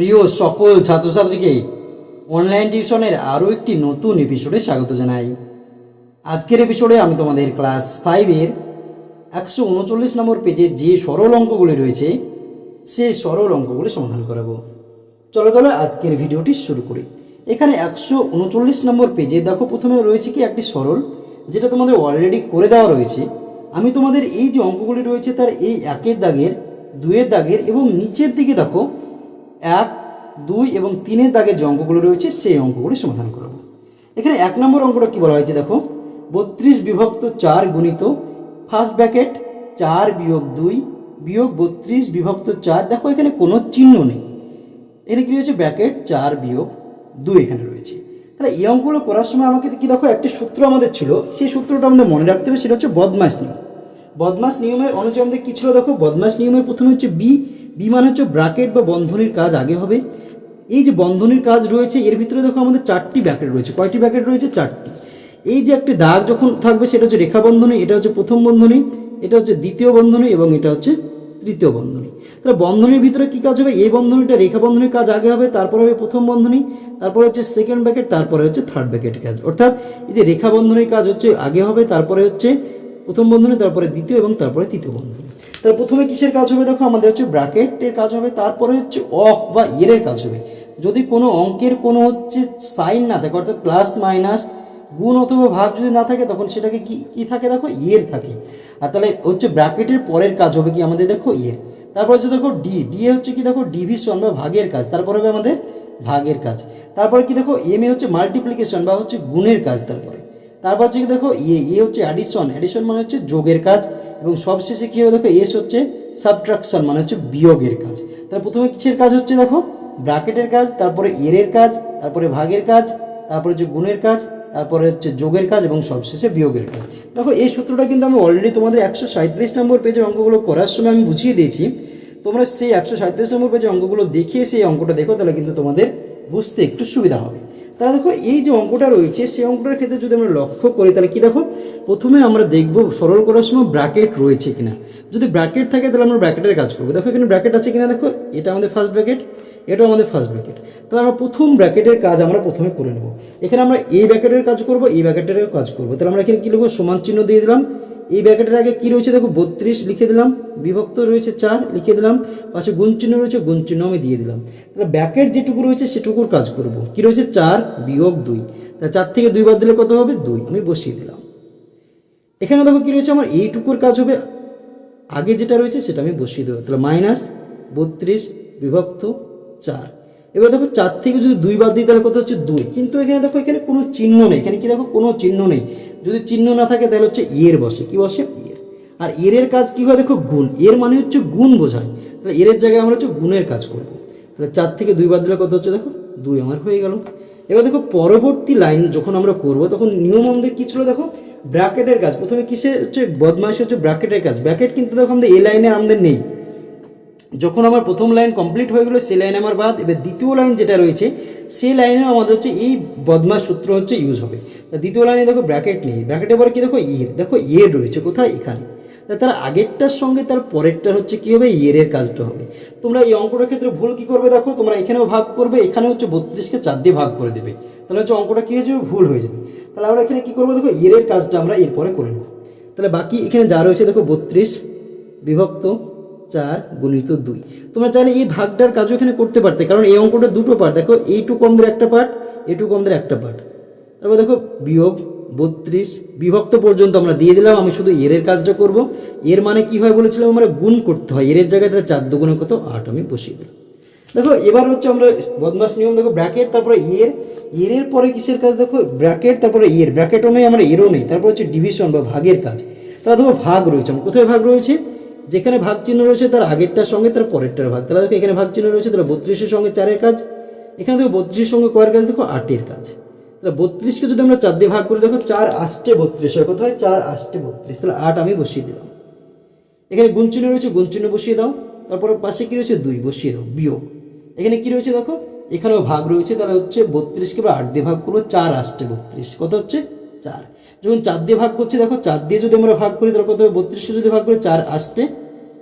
প্রিয় সকল ছাত্রছাত্রীকে অনলাইন টিউশনের আরও একটি নতুন এপিসোডে স্বাগত জানাই। আজকের এপিসোডে আমি তোমাদের ক্লাস ফাইভের একশো উনচল্লিশ নম্বর পেজে যে সরল অঙ্কগুলি রয়েছে, সেই সরল অঙ্কগুলি সমাধান করাবো। চলো চলো আজকের ভিডিওটি শুরু করি। এখানে একশো উনচল্লিশ নম্বর পেজে দেখো প্রথমে রয়েছে কি একটি সরল, যেটা তোমাদের অলরেডি করে দেওয়া রয়েছে। আমি তোমাদের এই যে অঙ্কগুলি রয়েছে তার এই একের দাগের দুয়ের দাগের এবং নিচের দিকে দেখো এক, দুই এবং তিনের দাগের যে অঙ্কগুলো রয়েছে সেই অঙ্কগুলি সমাধান করব। এখানে এক নম্বর অঙ্কটা কি বলা হয়েছে দেখো? বত্রিশ বিভক্ত চার গুণিত ফার্স্ট ব্র্যাকেট চার বিয়োগ দুই বিয়োগ বত্রিশ বিভক্ত চার। দেখো এখানে কোনো চিহ্ন নেই। এখানে কি রয়েছে? ব্র্যাকেট চার বিয়োগ দুই এখানে রয়েছে। তাহলে এই অঙ্কগুলো করার সময় আমাকে কি দেখো একটি সূত্র আমাদের ছিল, সেই সূত্রটা আমাদের মনে রাখতে হবে, সেটা হচ্ছে বদমাস নিয়ম। বদমাস নিয়মের অনুযায়ী আমাদের কী ছিল দেখো? বদমাস নিয়মের প্রথমে হচ্ছে বি বি মানে হচ্ছে ব্র্যাকেট বা বন্ধনীর কাজ আগে হবে। এই যে বন্ধনীর কাজ রয়েছে, এর ভিতরে দেখো আমাদের চারটি ব্র্যাকেট রয়েছে। কয়টি ব্র্যাকেট রয়েছে? চারটি। এই যে একটি দাগ যখন থাকবে, সেটা হচ্ছে রেখা বন্ধনী, এটা হচ্ছে প্রথম বন্ধনী, এটা হচ্ছে দ্বিতীয় বন্ধনী এবং এটা হচ্ছে তৃতীয় বন্ধনী। তাহলে বন্ধনীর ভিতরে কী কাজ হবে? এই বন্ধনীটা রেখা বন্ধনীর কাজ আগে হবে, তারপরে হবে প্রথম বন্ধনী, তারপরে হচ্ছে সেকেন্ড ব্যাকেট তারপরে হচ্ছে থার্ড ব্র্যাকেটের কাজ। অর্থাৎ এই যে রেখা বন্ধনীর কাজ হচ্ছে আগে হবে, তারপরে হচ্ছে প্রথম বন্ধনী, তারপরে দ্বিতীয় এবং তারপরে তৃতীয় বন্ধনী। তাহলে প্রথমে কিসের কাজ হবে? দেখো, আমাদের হচ্ছে ব্র্যাকেটের কাজ হবে, তারপরে হচ্ছে অফ বা ইয়ের কাজ হবে। যদি কোনো অঙ্কের কোনো হচ্ছে সাইন না থাকে, অর্থাৎ প্লাস মাইনাস গুণ অথবা ভাগ যদি না থাকে, তখন সেটাকে কি কি থাকে? দেখো ইয়ের থাকে। আর তাহলে হচ্ছে ব্র্যাকেটের পরের কাজ হবে কি আমাদের? দেখো ইয়ের তারপর হচ্ছে দেখো ডি ডি এ হচ্ছে কি? দেখো ডিভিশন বা ভাগের কাজ। তারপর হবে আমাদের ভাগের কাজ। তারপরে কি? দেখো এম এ হচ্ছে মাল্টিপ্লিকেশন বা হচ্ছে গুণের কাজ তারপরে। তারপর হচ্ছে দেখো এ এ হচ্ছে অ্যাডিশন অ্যাডিশন মানে হচ্ছে যোগের কাজ এবং সবশেষে কী হবে দেখো এস হচ্ছে সাবট্রাকশন মানে হচ্ছে বিয়োগের কাজ। তাহলে প্রথমে কিসের কাজ হচ্ছে দেখো, ব্র্যাকেটের কাজ, তারপরে এরের কাজ, তারপরে ভাগের কাজ, তারপরে হচ্ছে গুণের কাজ, তারপরে হচ্ছে যোগের কাজ এবং সবশেষে বিয়োগের কাজ। দেখো, এই সূত্রটা কিন্তু আমি অলরেডি তোমাদের একশো সাঁত্রিশ নম্বর পেজের অঙ্কগুলো করার সময় আমি বুঝিয়ে দিয়েছি। তোমরা সেই একশো সাঁত্রিশ নম্বর পেজের অঙ্কগুলো দেখিয়ে সেই অঙ্কটা দেখো, তাহলে কিন্তু তোমাদের বুঝতে একটু সুবিধা হবে। তাহলে দেখো, এই যে অঙ্কটা রয়েছে, সেই অঙ্কটার ক্ষেত্রে যদি আমরা লক্ষ্য করি, তাহলে কি দেখো, প্রথমে আমরা দেখব সরল করার সময় ব্র্যাকেট রয়েছে কিনা। যদি ব্র্যাকেট থাকে, তাহলে আমরা ব্র্যাকেটের কাজ করব। দেখো, এখানে ব্র্যাকেট আছে কিনা, দেখো, এটা আমাদের ফার্স্ট ব্র্যাকেট এটাও আমাদের ফার্স্ট ব্র্যাকেট তাহলে আমরা প্রথম ব্র্যাকেটের কাজ আমরা প্রথমে করে নেব। এখানে আমরা এই ব্র্যাকেটের কাজ করব, এই ব্র্যাকেটের কাজ করব। তাহলে আমরা এখানে কী লিখব, সমান চিহ্ন দিয়ে দিলাম। এই ব্র্যাকেটের আগে কী রয়েছে? দেখো, বত্রিশ লিখে দিলাম, বিভক্ত রয়েছে চার, লিখে দিলাম, পাশে গুণ চিহ্ন রয়েছে, গুণ চিহ্ন আমি দিয়ে দিলাম। তাহলে ব্র্যাকেট যেটুকু রয়েছে, সেটুকুর কাজ করব। কি রয়েছে? চার বিয়োগ দুই। তা চার থেকে দুই বাদ দিলে কত হবে? দুই। আমি বসিয়ে দিলাম। এখানে দেখো কী রয়েছে? আমার এইটুকুর কাজ হবে। আগে যেটা রয়েছে, সেটা আমি বসিয়ে দেবো। তাহলে মাইনাস বত্রিশ বিভক্ত চার। এবার দেখো চার থেকে যদি দুই বাদ দিই, তাহলে কত হচ্ছে দুই? কিন্তু এখানে দেখো, এখানে কোনো চিহ্ন নেই। এখানে কি দেখো, কোনো চিহ্ন নেই। যদি চিহ্ন না থাকে, তাহলে হচ্ছে ইয়ের বসে। কি বসে? ইয়ের। আর এর এর কাজ কি হয় দেখো? গুণ। এর মানে হচ্ছে গুণ বোঝায়। তাহলে এর জায়গায় আমরা হচ্ছে গুণের কাজ করব। তাহলে চার থেকে দুই বাদ দিলে কত হচ্ছে দেখো? দুই আমার হয়ে গেল। এবার দেখো, পরবর্তী লাইন যখন আমরা করব, তখন নিয়ম আমাদের কী ছিল দেখো? ব্র্যাকেটের কাজ। প্রথমে কিসে হচ্ছে বদমাইশ হচ্ছে ব্র্যাকেটের কাজ। ব্র্যাকেট কিন্তু দেখো আমাদের এ লাইনে আমাদের নেই। যখন আমার প্রথম লাইন কমপ্লিট হয়ে গেলো সেই লাইন আমার বাদ। এবার দ্বিতীয় লাইন যেটা রয়েছে সেই লাইনেও আমাদের হচ্ছে এই বদমাস সূত্র হচ্ছে ইউজ হবে। তা দ্বিতীয় লাইনে দেখো ব্র্যাকেট নেই। ব্র্যাকেটের পরে কি দেখো ইয়ের দেখো ইয়ের রয়েছে কোথায়? এখানে। তার আগেরটার সঙ্গে তার পরেরটার হচ্ছে কী হবে? ইয়ের কাজটা হবে। তোমরা এই অঙ্কটার ক্ষেত্রে ভুল কী করবে দেখো? তোমরা এখানেও ভাগ করবে, এখানে হচ্ছে বত্রিশকে চার দিয়ে ভাগ করে দেবে। তাহলে হচ্ছে অঙ্কটা কী হয়ে যাবে? ভুল হয়ে যাবে। তাহলে আমরা এখানে কী করব? দেখো ইয়ের কাজটা আমরা এরপরে করে নেব। তাহলে বাকি এখানে যা রয়েছে দেখো বত্রিশ বিভক্ত চার গুণিত দুই। তোমরা চাইলে এই ভাগটার কাজও এখানে করতে পারতে, কারণ এই অঙ্কটা দুটো পার্ট দেখো এইটুকু আমাদের একটা পার্ট এইটুকু আমাদের একটা পার্ট তারপর দেখো, বিয়োগ বত্রিশ, বিভক্ত পর্যন্ত আমরা দিয়ে দিলাম, আমি শুধু এরের কাজটা করব। এর মানে কি হয় বলেছিলাম আমরা? গুণ করতে হয়। এরের জায়গায় তাহলে চার দুগুণে কত? আট আমি বসিয়ে দিলাম। দেখো, এবার হচ্ছে আমরা বদমাস নিয়ম, দেখো ব্র্যাকেট তারপরে এর। এর পরে কিসের কাজ দেখো? ব্র্যাকেট তারপরে এর। ব্র্যাকেটও নেই আমরা এরও নেই। তারপর হচ্ছে ডিভিশন বা ভাগের কাজ। তাহলে দেখো, ভাগ রয়েছে। কোথায় ভাগ রয়েছে? যেখানে ভাগ চিহ্ন রয়েছে তার আগেরটার সঙ্গে, তার পরেরটার ভাগ। তাহলে দেখো এখানে ভাগ চিহ্ন রয়েছে, তাহলে বত্রিশের সঙ্গে চারের কাজ। এখানে দেখো বত্রিশের সঙ্গে কয়ের কাজ, দেখো আটের কাজ। তাহলে বত্রিশকে যদি আমরা চার দিয়ে ভাগ করে, দেখো চার আষ্টে বত্রিশ হয়। কোথায়? চার আষ্টে বত্রিশ। তাহলে আট আমি বসিয়ে দিলাম। এখানে গুণ চিহ্ন রয়েছে, গুণ চিহ্ন বসিয়ে দাও। তারপরে পাশে কি রয়েছে? দুই বসিয়ে দাও, বিয়োগ। এখানে কি রয়েছে দেখো? এখানেও ভাগ রয়েছে, তাহলে হচ্ছে বত্রিশকে আমরা আট দিয়ে ভাগ করব, চার আষ্টে বত্রিশ। কত হচ্ছে? চার। যখন চার দিয়ে ভাগ করছি, দেখো চার দিয়ে যদি আমরা ভাগ করি, তাহলে কত হবে? বত্রিশে যদি ভাগ করি, চার আসতে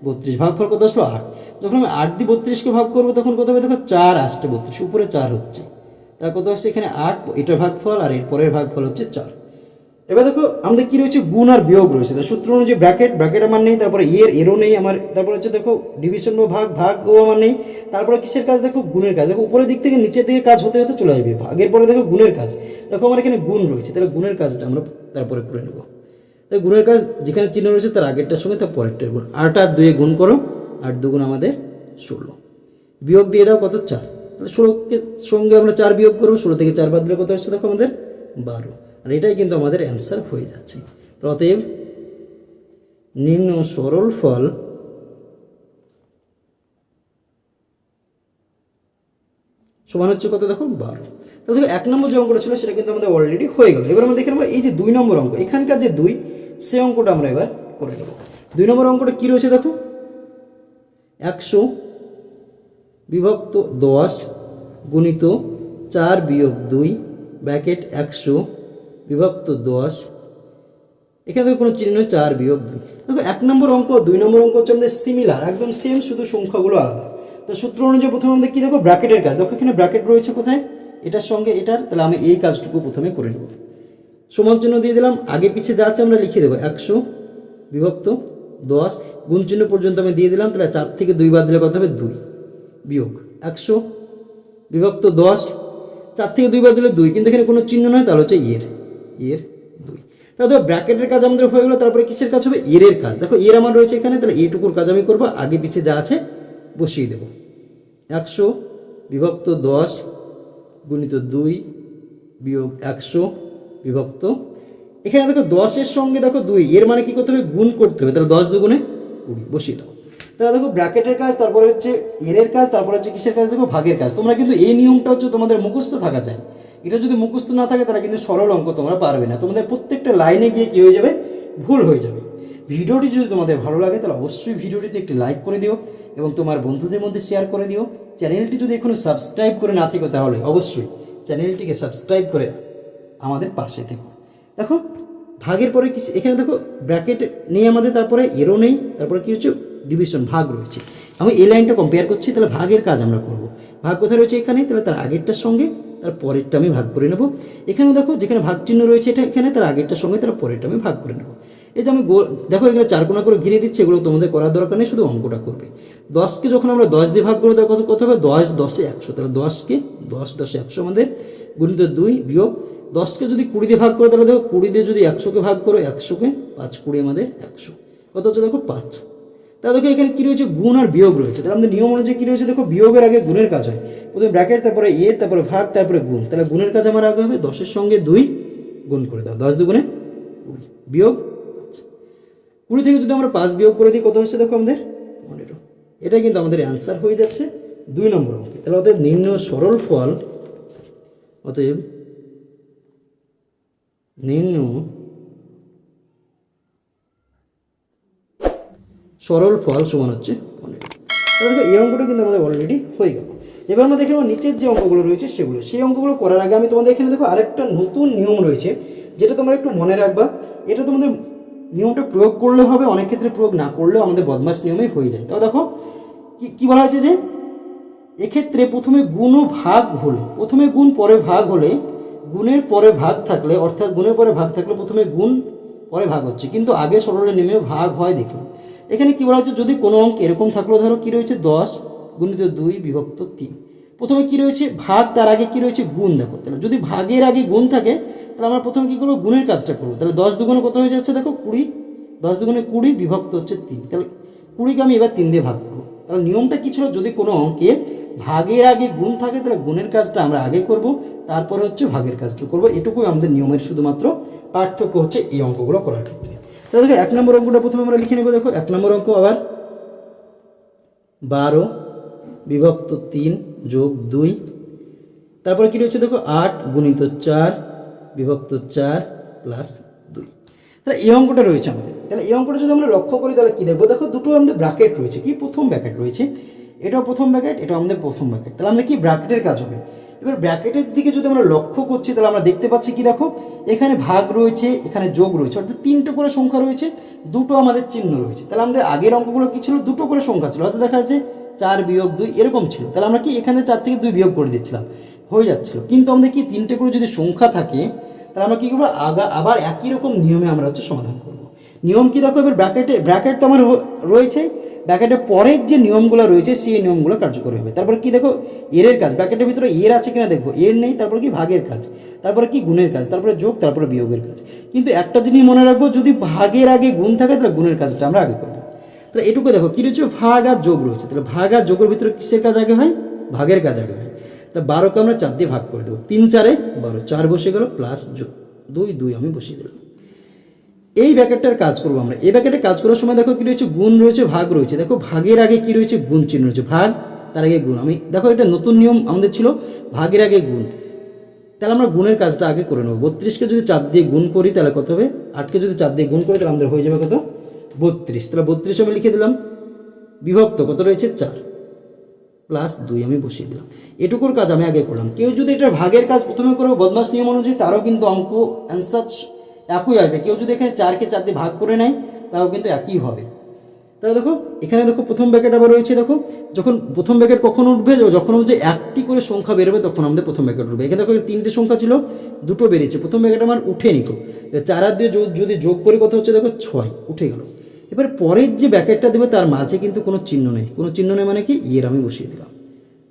বত্রিশ ভাগ ফল কত আসলো আট। যখন আমি আট দিয়ে বত্রিশকে ভাগ করব, তখন কত হবে? দেখো চার আসতে বত্রিশ, উপরে চার হচ্ছে। তার কত আসছে এখানে? আট, এটার ভাগ ফল আর এর পরের ভাগফল হচ্ছে চার। এবার দেখো, আমাদের কি রয়েছে? গুণ আর বিয়োগ রয়েছে। তার সূত্র অনুযায়ী ব্র্যাকেট ব্র্যাকেট আমার নেই, তারপরে এর এরও নেই আমার। তারপরে হচ্ছে দেখো ডিভিশন বা ভাগ ভাগ ও আমার নেই। তারপরে কিসের কাজ? দেখো, গুণের কাজ। দেখো, উপরের দিক থেকে নিচের দিকে কাজ হতে হতে চলে যাবে। ভাগের পরে দেখো, গুণের কাজ। দেখো, আমার এখানে গুণ রয়েছে। তাহলে গুণের কাজটা আমরা তারপরে করে নেব। তাই গুণের কাজ যেখানে চিহ্ন রয়েছে, তার আগেরটার সঙ্গে তার পরেরটার গুণ। আট আর দুয়ে গুণ করো। আট দুগুণ আমাদের ষোলো। বিয়োগ দিয়ে দাও কত? চার। তাহলে ষোলোকে সঙ্গে আমরা চার বিয়োগ করব। ষোলো থেকে চার বাদ দিলে কত আসছে? দেখো, আমাদের বারো। আর এটাই কিন্তু আমাদের অ্যান্সার হয়ে যাচ্ছে। অতএব নিম্ন সরল ফল সমান হচ্ছে কত দেখো? বারো। তাহলে দেখো, এক নম্বর যে অঙ্কটা ছিল সেটা কিন্তু আমাদের অলরেডি হয়ে গেল। এবার আমরা দেখে নেব এই যে দুই নম্বর অঙ্ক, এখানকার যে দুই সে অঙ্কটা আমরা এবার করে নেব। দুই নম্বর অঙ্কটা কী রয়েছে দেখো? একশো বিভক্ত দশ গুণিত চার বিয়োগ দুই, ব্যাকেট একশো বিভক্ত দশ। এখানে দেখো কোনো চিহ্ন চার বিয়োগ দুই। দেখো, এক নম্বর অঙ্ক, দুই নম্বর অঙ্ক হচ্ছে আমাদের সিমিলার একদম সেম শুধু সংখ্যাগুলো আলাদা। তো সূত্র অনুযায়ী প্রথমে আমাদের কী দেখো? ব্র্যাকেটের কাজ। দেখো, এখানে ব্র্যাকেট রয়েছে কোথায়? এটার সঙ্গে এটার, তাহলে আমি এই কাজটুকু প্রথমে করে নেব। সমান চিহ্ন দিয়ে দিলাম। আগে পিছে যা আছে আমরা লিখে দেবো। একশো, বিভক্ত, দশ, গুণ চিহ্ন পর্যন্ত আমি দিয়ে দিলাম। তাহলে চার থেকে দুই বাদ দিলে কত হবে? দুই বিয়োগ। একশো, বিভক্ত, দশ, চার থেকে দুই বাদ দিলে দুই। কিন্তু এখানে কোনো চিহ্ন নয়, তাহলে হচ্ছে ইয়ের। ইয়ের দুই। তাহলে দেখো ব্র্যাকেটের কাজ আমাদের হয়ে গেলো, তারপরে কিসের কাজ হবে? এর কাজ। দেখো এর আমার রয়েছে এখানে, তাহলে এইটুকুর কাজ আমি করব, আগে পিছে যা আছে বসিয়ে দেবো। একশো বিভক্ত দশ গুণিত দুই বিয়োগ একশো বিভক্ত। এখানে দেখো দশের সঙ্গে দেখো দুই, এর মানে কি করতে হবে? গুণ করতে হবে। তাহলে দশ দুগুণে কুড়ি, বসিয়ে দাও। তাহলে দেখো ব্র্যাকেটের কাজ, তারপরে হচ্ছে এর কাজ, তারপরে হচ্ছে কিসের কাজ, দেখো ভাগের কাজ। তোমরা কিন্তু এই নিয়মটা হচ্ছে তোমাদের মুখস্থ থাকা চাই। এটা যদি মুখস্থ না থাকে, তাহলে কিন্তু সরল অঙ্ক তোমরা পারবে না। তোমাদের প্রত্যেকটা লাইনে গিয়ে কী হয়ে যাবে? ভুল হয়ে যাবে। ভিডিওটি যদি তোমাদের ভালো লাগে, তাহলে অবশ্যই ভিডিওটিতে একটি লাইক করে দিও এবং তোমার বন্ধুদের মধ্যে শেয়ার করে দিও। চ্যানেলটি যদি এখনও সাবস্ক্রাইব করে না থেকো, তাহলে অবশ্যই চ্যানেলটিকে সাবস্ক্রাইব করে আমাদের পাশে থেকো। দেখো, ভাগের পরে কি এখানে দেখো, ব্র্যাকেট নেই আমাদের, তারপরে এরও নেই, তারপরে কি হচ্ছে? ডিভিশন ভাগ রয়েছে। আমি এই লাইনটা কম্পেয়ার করছি, তাহলে ভাগের কাজ আমরা করব। ভাগ কোথায় রয়েছে এখানে? তাহলে তার আগেরটার সঙ্গে, তার পরেরটা আমি ভাগ করে নেব। এখানে দেখো, যেখানে ভাগ চিহ্ন রয়েছে এটা এখানে, তার আগেরটার সঙ্গে তার পরেরটা আমি ভাগ করে নেব। এই যে আমি গোল, দেখো এখানে চার কোনা করে ঘিরে দিচ্ছে, এগুলো তোমাদের করার দরকার নেই, শুধু অঙ্কটা করবে। দশকে যখন আমরা দশ দিয়ে ভাগ করব, তার কত কত হবে? দশ দশে একশো। তাহলে দশকে দশ দশে একশো আমাদের গুণিত দুই বিয়োগ। দশকে যদি কুড়ি দিয়ে ভাগ করো, তাহলে দেখো কুড়ি দিয়ে যদি একশোকে ভাগ করো, একশোকে পাঁচ কুড়ি আমাদের একশো। কত হচ্ছে দেখো? পাঁচ। তাহলে দেখো এখানে কী রয়েছে? গুণ আর বিয়োগ রয়েছে। তাহলে আমাদের নিয়ম অনুযায়ী কী রয়েছে? দেখো, বিয়োগের আগে গুণের কাজ হয়। প্রথমে ব্র্যাকেট, তারপরে এর তারপরে ভাগ, তারপরে গুণ। তাহলে গুণের কাজ আমার আগে হবে। দশের সঙ্গে দুই গুণ করে দাও। দশ দুগুণে কুড়ি। বিয়োগ? পাঁচ কুড়ি থেকে যদি আমরা পাঁচ বিয়োগ করে দিই, কত হচ্ছে দেখো আমাদের? পনেরো। এটাই কিন্তু আমাদের অ্যান্সার হয়ে যাচ্ছে দুই নম্বর অঙ্কে। তাহলে অতএব নিম্ন সরল ফল, অতএব নিম্ন সরল ফল সমান হচ্ছে পনেরো। দেখো, এই অঙ্কটা কিন্তু আমাদের অলরেডি হয়ে গেল। এবার আমরা দেখে নিচের যে অঙ্কগুলো রয়েছে সেগুলো। সেই অঙ্কগুলো করার আগে আমি তোমাদের এখানে দেখো আরেকটা নতুন নিয়ম রয়েছে, যেটা তোমরা একটু মনে রাখবা। এটা তোমাদের নিয়মটা প্রয়োগ করলে হবে, অনেক ক্ষেত্রে প্রয়োগ না করলেও আমাদের বদমাস নিয়মেই হয়ে যায়। তো দেখো, কি, কী বলা হয়েছে যে, এক্ষেত্রে প্রথমে গুণ ও ভাগ হলে, প্রথমে গুণ, পরে ভাগ হলে, গুণের পরে ভাগ থাকলে, অর্থাৎ গুণের পরে ভাগ থাকলে প্রথমে গুণ, পরে ভাগ হচ্ছে। কিন্তু আগে সরলে নেমে ভাগ হয় দেখলাম এখানে কি বলা হচ্ছে যদি কোনো অঙ্ক এরকম থাকল, ধরো কি রয়েছে? দশ গুণিত দুই বিভক্ত তিন। প্রথমে কি রয়েছে? ভাগ, তার আগে কি রয়েছে? গুণ, দেখো। তাহলে যদি ভাগের আগে গুণ থাকে, তাহলে আমরা প্রথমে কি করব? গুণের কাজটা করব। তাহলে দশ দুগুণে কত হয়ে যাচ্ছে? দেখো, কুড়ি। দশ দুগুণে কুড়ি বিভক্ত হচ্ছে তিন। তাহলে কুড়িকে আমি এবার তিন দিয়ে ভাগ করব। তাহলে নিয়মটা কি ছিল? যদি কোনো অঙ্কে ভাগের আগে গুণ থাকে, তাহলে গুণের কাজটা আমরা আগে করব, তারপরে হচ্ছে ভাগের কাজটা করব। এটুকুই আমাদের নিয়মের শুধুমাত্র পার্থক্য হচ্ছে এই অঙ্কগুলো করার ক্ষেত্রে। তাহলে দেখো, এক নম্বর অঙ্কটা প্রথমে আমরা লিখে নেব, দেখো, এক নম্বর অঙ্ক আবার বারো বিভক্ত তিন যোগ দুই। তারপরে কী রয়েছে, দেখো, আট গুণিত চার বিভক্ত চার প্লাস দুই। তাহলে এই অঙ্কটা রয়েছে আমাদের। তাহলে এই অঙ্কটা যদি আমরা লক্ষ্য করি, তাহলে কি দেখব, দেখো, দুটো আমাদের ব্র্যাকেট রয়েছে। কি প্রথম ব্র্যাকেট রয়েছে? এটাও প্রথম ব্র্যাকেট, এটাও আমাদের প্রথম ব্র্যাকেট। তাহলে আমাদের কি ব্র্যাকেটের কাজ হবে? এবার ব্র্যাকেটের দিকে যদি আমরা লক্ষ্য করছি, তাহলে আমরা দেখতে পাচ্ছি কি দেখো? এখানে ভাগ রয়েছে, এখানে যোগ রয়েছে। অর্থাৎ তিনটে করে সংখ্যা রয়েছে, দুটো আমাদের চিহ্ন রয়েছে। তাহলে আমাদের আগের অঙ্কগুলো কী ছিল? দুটো করে সংখ্যা ছিল। হয়তো দেখা যাচ্ছে চার বিয়োগ দুই এরকম ছিল। তাহলে আমরা কি এখানে চার থেকে দুই বিয়োগ করে দিচ্ছিলাম? হয়ে যাচ্ছিল। কিন্তু আমাদের কি তিনটে করে যদি সংখ্যা থাকে, তাহলে আমরা কী করব? আগা, আবার একই রকম নিয়মে আমরা হচ্ছে সমাধান করব। নিয়ম কি দেখো? এবার ব্র্যাকেটে, ব্র্যাকেট তো আমার রয়েছে। ব্র্যাকেটের পরের যে নিয়মগুলো রয়েছে, সেই নিয়মগুলো কার্যকরী হবে। তারপর কি দেখো? এর কাজ ব্র্যাকেটের ভিতরে এর আছে কিনা দেখব? এর নেই, তারপর কি ভাগের কাজ, তারপরে কি গুণের কাজ, তারপরে যোগ, তারপরে বিয়োগের কাজ। কিন্তু একটা জিনিস মনে রাখব, যদি ভাগের আগে গুণ থাকে, তাহলে গুণের কাজটা আমরা আগে করব। তাহলে এটুকু দেখো, কি রয়েছে? ভাগ আর যোগ রয়েছে। তাহলে ভাগ আর যোগের ভিতরে কিসের কাজ আগে হয়? ভাগের কাজ আগে হয়। তাহলে বারোকে আমরা চার দিয়ে ভাগ করে দেবো। তিন চারে বারো, চার বসে গেল প্লাস যোগ। দুই দুই, আমি বসিয়ে দিলাম। এই ব্যাকেটটার কাজ করব আমরা। এই ব্যাকেটে কাজ করার সময় দেখো কি রয়েছে? গুণ রয়েছে, ভাগ রয়েছে। দেখো, ভাগের আগে কি রয়েছে? গুণ চিহ্ন রয়েছে। ভাগ, তার আগে গুণ। আমি, দেখো, এটা নতুন নিয়ম আমাদের ছিল, ভাগের আগে গুণ। তাহলে আমরা গুণের কাজটা আগে করে নেব। বত্রিশকে যদি চার দিয়ে গুণ করি, তাহলে কত হবে? আটকে যদি চার দিয়ে গুণ করি, তাহলে আমাদের হয়ে যাবে কত? বত্রিশ। তাহলে বত্রিশ আমি লিখে দিলাম, বিভক্ত কত রয়েছে? চার। প্লাস দুই আমি বসিয়ে দিলাম। এটুকুর কাজ আমি আগে করলাম। কেউ যদি এটা ভাগের কাজ প্রথমে করবে, বদমাস নিয়ম অনুযায়ী তারও কিন্তু অঙ্ক অ্যান্সার একই আসবে। কেউ যদি এখানে চারকে চার দিয়ে ভাগ করে নেয়, তাও কিন্তু একই হবে। তাহলে দেখো, এখানে দেখো প্রথম ব্যাকেট আবার রয়েছে, দেখো, যখন প্রথম ব্যাকেট কখন উঠবে, যখন হচ্ছে একটি করে সংখ্যা বেরোবে, তখন আমাদের প্রথম ব্যাকেট উঠবে। এখানে দেখো, তিনটে সংখ্যা ছিল, দুটো বেরিয়েছে। প্রথম ব্যাকেট আমার উঠে নিকো চার আর দিয়ে যো- যদি যোগ করে কথা হচ্ছে দেখো, ছয়, উঠে গেল। এবার পরের যে ব্যাকেটটা দেবে, তার মাঝে কিন্তু কোনো চিহ্ন নেই। কোনো চিহ্ন নেই মানে কি? ইয়ের আমি বসিয়ে দিলাম।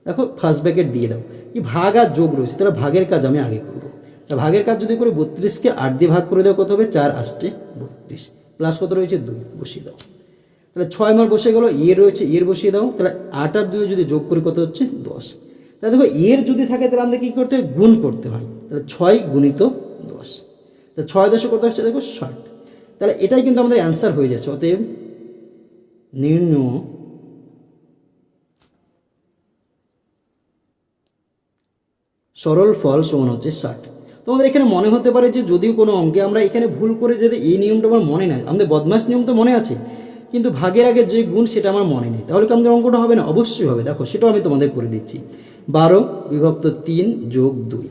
দেখো ফার্স্ট ব্যাকেট দিয়ে দাও। কি ভাগ আর যোগ রয়েছে, তাহলে ভাগের কাজ আমি আগে করব। ভাগের কাজ যদি করে বত্রিশকে আট দিয়ে ভাগ করে দেওয়া কত হবে? চার আসছে বত্রিশ। প্লাস কত রয়েছে? দুই। বসিয়ে দাও। তাহলে ছয় মার বসে গেল ইয়ে রয়েছে এর বসিয়ে দাও। তাহলে আট আর দুই যদি যোগ করি, কত হচ্ছে? দশ। তাহলে দেখো এর যদি থাকে, তাহলে আমাদের কী করতে হয়? গুণ করতে হয়। তাহলে ছয় গুণিত দশ। তাহলে ছয় দশে কত হচ্ছে দেখো, ষাট। তাহলে এটাই কিন্তু আমাদের অ্যান্সার হয়ে যাচ্ছে। অতএব নির্ণয় সরল ফল সমান হচ্ছে ষাট। তোমাদের এখানে মনে হতে পারে যে যদিও কোনো অঙ্কে আমরা এখানে ভুল করে যদি এই নিয়মটা আমার মনে নাই। আমাদের বদমাস নিয়ম তো মনে আছে। কিন্তু ভাগের আগে যে গুণ সেটা আমার মনে নেই। তাহলে কি আমাদের অঙ্কটা হবে না? অবশ্যই হবে। দেখো, সেটাও আমি তোমাদের করে দিচ্ছি। বারো বিভক্ত তিন যোগ দুই।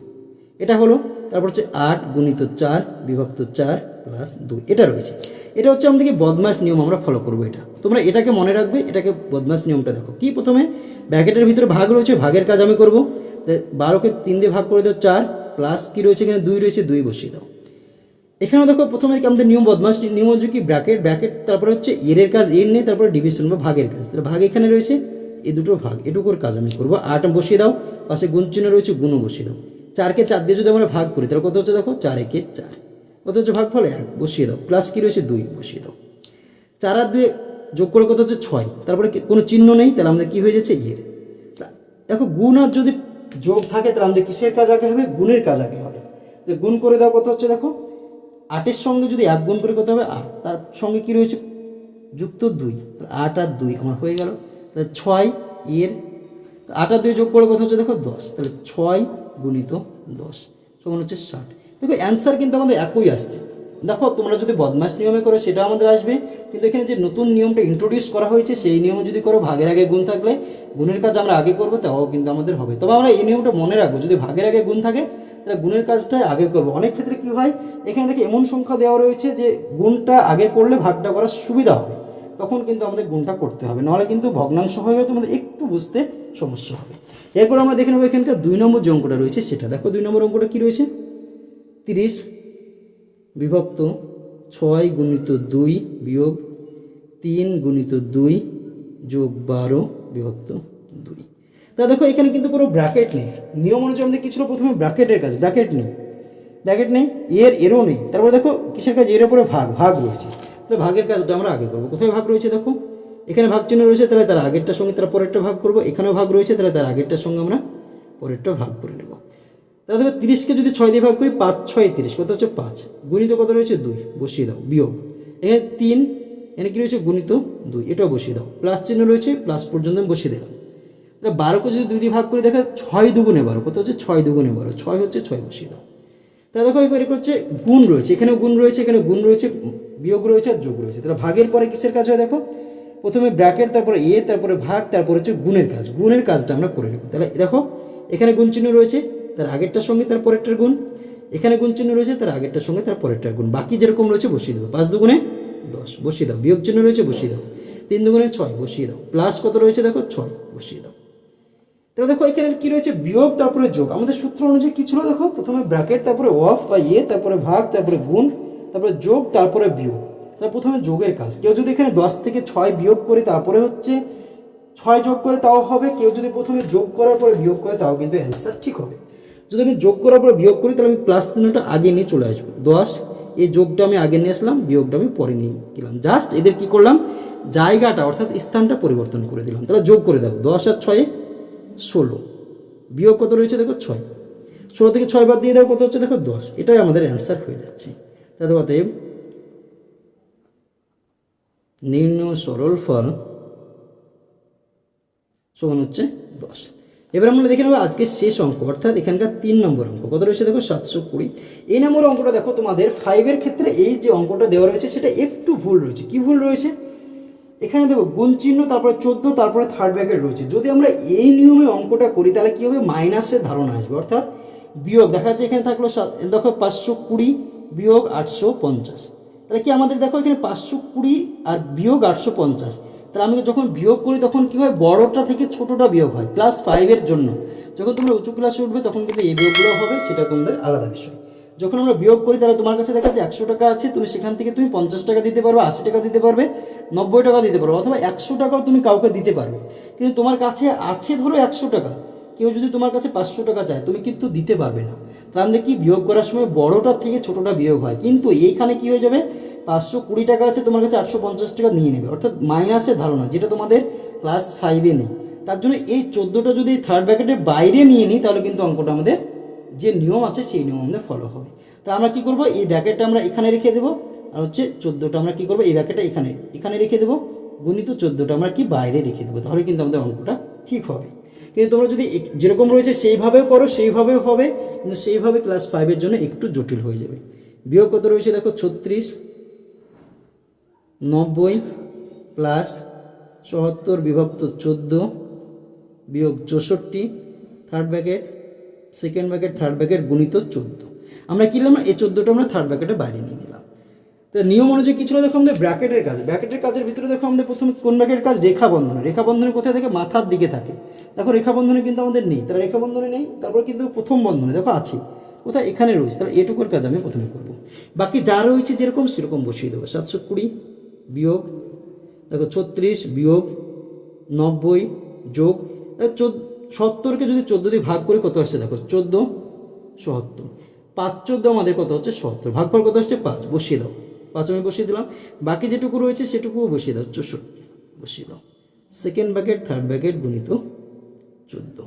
এটা হলো, তারপর হচ্ছে আট গুণিত চার বিভক্ত চার প্লাস দুই। এটা রয়েছে। এটা হচ্ছে আমাদেরকে বদমাস নিয়ম আমরা ফলো করব এটা। তোমরা এটাকে মনে রাখবে, এটাকে বদমাস নিয়মটা দেখো। কি প্রথমে? ব্যাকেটের ভিতরে ভাগ রয়েছে, ভাগের কাজ আমি করব। বারোকে তিন দিয়ে ভাগ করে দাও চার। প্লাস কি রয়েছে এখানে? দুই রয়েছে, দুই বসিয়ে দাও। এখানেও দেখো প্রথমে আমাদের নিয়ম বদমাস, নিয়ম হচ্ছে কি ব্র্যাকেট ব্র্যাকেট, তারপরে হচ্ছে এর কাজ, এর নেই তারপরে ডিভিশন বা ভাগের কাজ। তাহলে ভাগ এখানে রয়েছে এই দুটো ভাগ, এটুকুর কাজ আমি করব। আট বসিয়ে দাও, পাশে গুণ চিহ্ন রয়েছে, গুণও বসিয়ে দাও। চারকে চার দিয়ে যদি আমরা ভাগ করি, তাহলে কত হচ্ছে দেখো? চার একে চার। কত হচ্ছে ভাগ ফলে এক, বসিয়ে দাও। প্লাস কি রয়েছে? দুই, বসিয়ে দাও। চার আর দুই যোগ করে কত হচ্ছে? ছয়। তারপরে কোনো চিহ্ন নেই, তাহলে আমাদের কি হয়ে যাচ্ছে? ইয়ের দেখো, গুণ আর যদি যোগ থাকে, তাহলে আমাদের কিসের কাজ আগে হবে? গুণের কাজ আগে হবে গুণ করে দাও কত হচ্ছে, দেখো, আটের সঙ্গে যদি এক গুণ করে কত হবে? আট। তার সঙ্গে কি রয়েছে? যুক্ত দুই। আট আর দুই আমার হয়ে গেল। তাহলে ছয় এর, আট আর দুই যোগ করে কত হচ্ছে, দেখো, দশ। তাহলে ছয় গুণিত দশ, সমান হচ্ছে ষাট। দেখো অ্যান্সার কিন্তু আমাদের একই আসছে। দেখো, তোমরা যদি বদমাস নিয়মে করো সেটা আমাদের আসবে। কিন্তু এখানে যে নতুন নিয়মটা ইন্ট্রোডিউস করা হয়েছে, সেই নিয়মে যদি করো, ভাগের আগে গুণ থাকলে, গুণের কাজ আমরা আগে করব, তাও কিন্তু আমাদের হবে। তবে আমরা এই নিয়মটা মনে রাখব, যদি ভাগের আগে গুণ থাকে, তাহলে গুণের কাজটা আগে করব। অনেক ক্ষেত্রে কী হয়, এখানে দেখে, এমন সংখ্যা দেওয়া রয়েছে যে, গুণটা আগে করলে ভাগটা করার সুবিধা হবে। তখন কিন্তু আমাদের গুণটা করতে হবে। নাহলে কিন্তু ভগ্নাংশ হয়ে গেলে তোমাদের একটু বুঝতে সমস্যা হবে। এরপর আমরা দেখে নেব, এখানকার দুই নম্বর যে অঙ্কটা রয়েছে, সেটা। দেখো, দুই নম্বর অঙ্কটা কী রয়েছে? তিরিশ বিভক্ত ছয় গুণিত দুই বিয়োগ তিন গুণিত দুই যোগ বারো বিভক্ত দুই। তা দেখো, এখানে কিন্তু কোনো ব্র্যাকেট নেই। নিয়ম অনুযায়ী আমাদের কি ছিল প্রথমে? ব্র্যাকেটের কাজ ব্র্যাকেট নেই। ব্র্যাকেট নেই, এর, এরও নেই। তারপরে দেখো, কিসের কাজ? এর উপরে ভাগ ভাগ রয়েছে। তাহলে ভাগের কাজটা আমরা আগে করব। কোথায় ভাগ রয়েছে দেখো? এখানে ভাগ চিহ্ন রয়েছে, তাহলে তার আগেরটার সঙ্গে তারা পরেরটা ভাগ করব। এখানেও ভাগ রয়েছে, তাহলে তার আগেরটার সঙ্গে আমরা পরেরটা ভাগ করে নেব। তাহলে দেখো তিরিশকে যদি ছয় দিয়ে ভাগ করি, পাঁচ, ছয়, তিরিশ। কত হচ্ছে? পাঁচ। গুণিত কত রয়েছে? দুই। বসিয়ে দাও। বিয়োগ। এখানে তিন, এখানে কী রয়েছে? গুণিত দুই। এটাও বসিয়ে দাও। প্লাস চিহ্ন রয়েছে, প্লাস পর্যন্ত আমি বসিয়ে দিলাম। তাহলে বারোকে যদি দুই দিয়ে ভাগ করে, দেখা ছয় দুগুণে বারো। কত হচ্ছে? ছয় দুগুণে বারো। ছয় হচ্ছে ছয়, বসিয়ে দাও। তাহলে দেখো এবার হচ্ছে গুণ রয়েছে। এখানে গুণ রয়েছে এখানে গুণ রয়েছে, বিয়োগ রয়েছে আর যোগ রয়েছে। তাহলে ভাগের পরে কিসের কাজ হয় দেখো? প্রথমে ব্র্যাকেট, তারপরে এ, তারপরে ভাগ, তারপরে হচ্ছে গুণের কাজ। গুণের কাজটা আমরা করে নেব। তাহলে দেখো, এখানে গুণ চিহ্ন রয়েছে। তার আগেরটার সঙ্গে তার পরেরটার গুণ। এখানে গুণ চিহ্ন রয়েছে, তার আগেরটার সঙ্গে তার পরেরটার গুণ। বাকি যেরকম রয়েছে বসিয়ে দেবো। পাঁচ দুগুণে দশ, বসিয়ে দাও। বিয়োগ চিহ্ন রয়েছে, বসিয়ে দাও। তিন দুগুণে ছয়, বসিয়ে দাও। প্লাস কত রয়েছে দেখো? ছয়, বসিয়ে দাও। তাহলে দেখো, এখানে কি রয়েছে? বিয়োগ, তারপরে যোগ। আমাদের সূত্র অনুযায়ী কি ছিল দেখো? প্রথমে ব্র্যাকেট, তারপরে অফ বা ইয়ে তারপরে ভাগ, তারপরে গুণ, তারপরে যোগ, তারপরে বিয়োগ। তাহলে প্রথমে যোগের কাজ। কেউ যদি এখানে দশ থেকে ছয় বিয়োগ করে, তারপরে হচ্ছে ছয় যোগ করে, তাও হবে। কেউ যদি প্রথমে যোগ করার পরে বিয়োগ করে, তাও কিন্তু অ্যান্সার ঠিক হবে। যদি আমি যোগ করার পরে বিয়োগ করি, তাহলে আমি প্লাস চিহ্নটা আগে নিয়ে চলে আসব। দশ, এই যোগটা আমি আগে নিয়ে আসলাম, বিয়োগটা আমি পরে নিয়ে গেলাম। জাস্ট এদের কি করলাম? জায়গাটা, অর্থাৎ স্থানটা পরিবর্তন করে দিলাম। তাহলে যোগ করে দাও, দশ আর ছয়ে, ষোলো। বিয়োগ কত রয়েছে দেখো? ছয়। ষোলো থেকে ছয় বাদ দিয়ে দাও, কত হচ্ছে দেখো? দশ। এটাই আমাদের অ্যান্সার হয়ে যাচ্ছে। তাতে অতএব নিম্ন সরল ফল সমান হচ্ছে দশ। এবার আমরা দেখে নেব আজকে শেষ অঙ্ক, অর্থাৎ এখানকার তিন নম্বর অঙ্ক। কত রয়েছে দেখো? সাতশো কুড়ি। এই নম্বর অঙ্কটা দেখো তোমাদের ফাইভের ক্ষেত্রে এই যে অঙ্কটা দেওয়া রয়েছে, সেটা একটু ভুল রয়েছে। কি ভুল রয়েছে? এখানে দেখো, গুণ চিহ্ন, তারপরে চোদ্দ, তারপরে থার্ড ব্র্যাকেট রয়েছে। যদি আমরা এই নিয়মে অঙ্কটা করি, তাহলে কী হবে? মাইনাসের ধারণা আসবে, অর্থাৎ বিয়োগ। দেখা যাচ্ছে এখানে থাকল দেখো পাঁচশো কুড়ি বিয়োগ আটশো পঞ্চাশ। তাহলে কি আমাদের দেখো এখানে পাঁচশো কুড়ি আর বিয়োগ আটশো পঞ্চাশ। তাহলে আমি যখন বিয়োগ করি তখন কি হয়? বড়টা থেকে ছোটটা বিয়োগ হয় ক্লাস ফাইভের জন্য। যখন তোমরা উঁচু ক্লাসে উঠবে তখন কিন্তু এই বিয়োগগুলো হবে, সেটা তোমাদের আলাদা বিষয়। যখন আমরা বিয়োগ করি তাহলে তোমার কাছে দেখা যাচ্ছে একশো টাকা আছে, তুমি সেখান থেকে তুমি পঞ্চাশ টাকা দিতে পারবে, আশি টাকা দিতে পারবে, নব্বই টাকা দিতে পারবে, অথবা একশো টাকাও তুমি কাউকে দিতে পারবে। কিন্তু তোমার কাছে আছে ধরো একশো টাকা। কেউ যদি তোমার কাছে পাঁচশো টাকা চায়, তুমি কিন্তু দিতে পারবে না। তাহলে কি বিয়োগ করার সময় বড়টার থেকে ছোটটা বিয়োগ হয়। কিন্তু এইখানে কি হয়ে যাবে? পাঁচশো কুড়ি টাকা আছে, তোমার কাছে আটশো পঞ্চাশ টাকা নিয়ে নেবে। অর্থাৎ মাইনাসের ধারণা, যেটা তোমাদের ক্লাস ফাইভে নেই। তার জন্য এই চোদ্দোটা যদি থার্ড ব্র্যাকেটের বাইরে নিয়ে নিই, তাহলে কিন্তু অঙ্কটা আমাদের যে নিয়ম আছে, সেই নিয়ম আমাদের ফলো হবে। তা আমরা কী করব? এই ব্যাকেটটা আমরা এখানে রেখে দেবো। আর হচ্ছে চোদ্দোটা আমরা কী করব? এই ব্যাকেটটা এখানে এখানে রেখে দেবো। গণিত চোদ্দোটা আমরা কি বাইরে রেখে দেবো? তাহলে কিন্তু আমাদের অঙ্কটা ঠিক হবে। কিন্তু তোমরা যদি যেরকম রয়েছে সেইভাবেও করো, সেইভাবেও হবে, কিন্তু সেইভাবে ক্লাস ফাইভের জন্য একটু জটিল হয়ে যাবে। বিয়োগ কত রয়েছে দেখো? ছত্রিশ, নব্বই প্লাস চুয়াত্তর বিভক্ত চোদ্দ, বিয়োগ চৌষট্টি third bracket second bracket third bracket গুণিত চোদ্দ। আমরা কী না এই চোদ্দোটা আমরা থার্ড ব্যাকেটের বাইরে নিলাম। তো নিয়ম অনুযায়ী কিছু দেখো আমাদের ব্র্যাকেটের কাজ। ব্র্যাকেটের কাজের ভিতরে দেখো আমাদের প্রথমে কোন ব্র্যাকেটের কাজ? রেখা বন্ধনে রেখা বন্ধনে কোথায় থাকে? মাথার দিকে থাকে। দেখো রেখা বন্ধনে কিন্তু আমাদের নেই। তাহলে রেখা বন্ধনে নেই, তারপর কিন্তু প্রথম বন্ধনে। দেখো আছে। কোথায়? এখানে রয়েছে। তাহলে এটুকুর কাজ আমি প্রথমে করব। বাকি যা রয়েছে যেরকম, সেরকম বসিয়ে দেবো। সাতশো কুড়ি বিয়োগ, দেখো ছত্রিশ বিয়োগ, নব্বই যোগ চোদ্দ, সত্তরকে যদি চোদ্দ দিয়ে ভাগ করে কত আসছে? দেখো চোদ্দ, সত্তর। পাঁচ চোদ্দ আমাদের কত হচ্ছে? সত্তর। ভাগফল কত আসছে? পাঁচ। বসিয়ে দাও। পাঁচ আমি বসিয়ে দিলাম। বাকি যেটুকু রয়েছে সেটুকুও বসিয়ে দাও, চৌষট্টি। বসিয়ে দাও। সেকেন্ড ব্যাকেট থার্ড ব্যাকেট গুণিত চোদ্দ।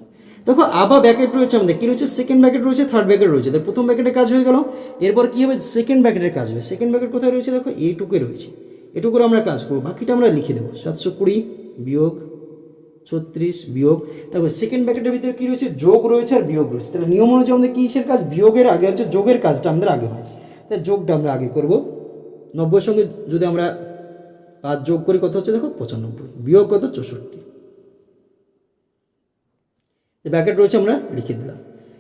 দেখো, আবার ব্যাকেট রয়েছে আমাদের। কী রয়েছে? সেকেন্ড ব্যাকেট রয়েছে থার্ড ব্যাকেট রয়েছে। তাহলে প্রথম ব্যাকেটের কাজ হয়ে গেল। এরপর কী হবে? সেকেন্ড ব্যাকেটের কাজ হবে। সেকেন্ড ব্যাকেট কোথায় রয়েছে? দেখো এইটুকুে রয়েছে। এটুকুর আমরা কাজ করব। বাকিটা আমরা লিখে দেবো। সাতশো কুড়ি বিয়োগ ছত্রিশ বিয়োগ। তারপর সেকেন্ড ব্যাকেটের ভিতরে কী রয়েছে? যোগ রয়েছে আর বিয়োগ রয়েছে। তাহলে নিয়ম অনুযায়ী আমাদের কিসের কাজ? বিয়োগের আগে হচ্ছে যোগের কাজটা আমাদের আগে হয়। তাই যোগটা আমরা আগে করব। নব্বইয়ের সঙ্গে যদি আমরা পাঁচ যোগ করি, কত হচ্ছে দেখো? পঁচানব্বই। বিয়োগ কত? চৌষট্টি। ব্যাকেট রয়েছে আমরা লিখে দিলাম।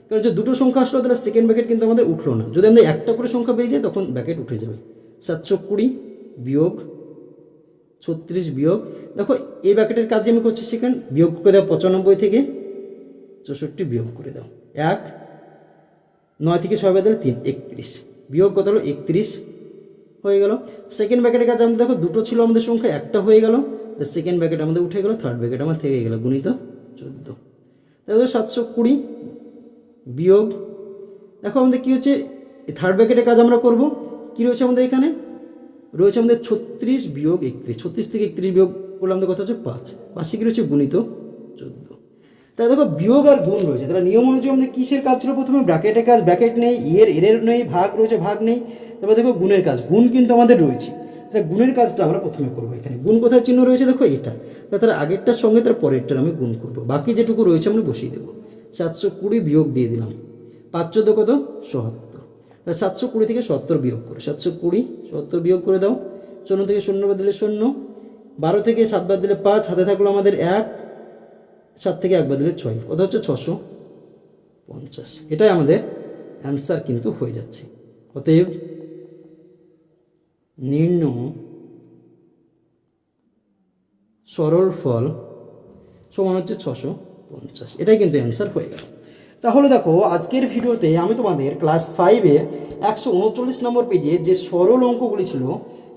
কারণ যে দুটো সংখ্যা আসলো, তাহলে সেকেন্ড ব্যাকেট কিন্তু আমাদের উঠল না। যদি আমরা একটা করে সংখ্যা বেরিয়ে যায়, তখন ব্যাকেট উঠে যাবে। সাতশো কুড়ি বিয়োগ, ছত্রিশ বিয়োগ। দেখো, এই ব্যাকেটের কাজে আমি করছি সেখানে। বিয়োগ করে দাও পঁচানব্বই থেকে, চৌষট্টি বিয়োগ করে দাও। এক, নয় থেকে ছয় বাদ তিন, একত্রিশ। বিয়োগ কত হলো? একত্রিশ। হয়ে গেল। সেকেন্ড ব্যাকেটের কাছে আমাদের দেখো দুটো ছিল আমাদের সংখ্যা, একটা হয়ে গেল। সেকেন্ড ব্যাকেট আমাদের উঠে গেল থার্ড ব্যাকেট আমার থেকে গেল, গুণিত চোদ্দ। তাহলে সাতশো কুড়ি বিয়োগ, দেখো আমাদের কী হচ্ছে? থার্ড ব্র্যাকেটের কাজ আমরা করব। কী রয়েছে আমাদের এখানে? রয়েছে আমাদের ছত্রিশ বিয়োগ একত্রিশ। ছত্রিশ থেকে একত্রিশ বিয়োগ করলে আমাদের কথা হচ্ছে? পাঁচ। পাশে কী রয়েছে? গুণিত চোদ্দ। তাহলে দেখো বিয়োগ আর গুণ রয়েছে। তাহলে নিয়ম অনুযায়ী আমাদের কিসের কাজ ছিল? প্রথমে ব্র্যাকেটের কাজ, ব্র্যাকেট নেই এর এর নেই, ভাগ রয়েছে, ভাগ নেই। তারপর দেখো গুণের কাজ, গুণ কিন্তু আমাদের রয়েছে। তাহলে গুণের কাজটা আমরা প্রথমে করব এখানে। গুণ কোথায় চিহ্ন রয়েছে? দেখো এটা। তার আগেরটার সঙ্গে তার পরেরটার আমি গুণ করব। বাকি যেটুকু রয়েছে আমরা বসিয়ে দেবো। সাতশো কুড়ি বিয়োগ দিয়ে দিলাম। পাঁচ চোদ্দ কত? সত্তর। তাহলে সাতশো কুড়ি থেকে সত্তর বিয়োগ করে। সাতশো কুড়ি, সত্তর বিয়োগ করে দাও। শূন্য থেকে শূন্য বাদ দিলে শূন্য। বারো থেকে সাত বাদ দিলে পাঁচ। হাতে থাকল আমাদের এক। সাত থেকে এক বাদ দিলে ছয়। কত হচ্ছে ছশো পঞ্চাশ। এটাই আমাদের অ্যান্সার কিন্তু হয়ে যাচ্ছে। অতএব নিম্ন সরল ফল সমান হচ্ছে ছশো পঞ্চাশ। এটাই কিন্তু অ্যান্সার হয়ে গেল। তাহলে দেখো, আজকের ভিডিওতে আমি তোমাদের ক্লাস ফাইভে একশো উনচল্লিশ নম্বর পেজে যে সরল অঙ্কগুলি ছিল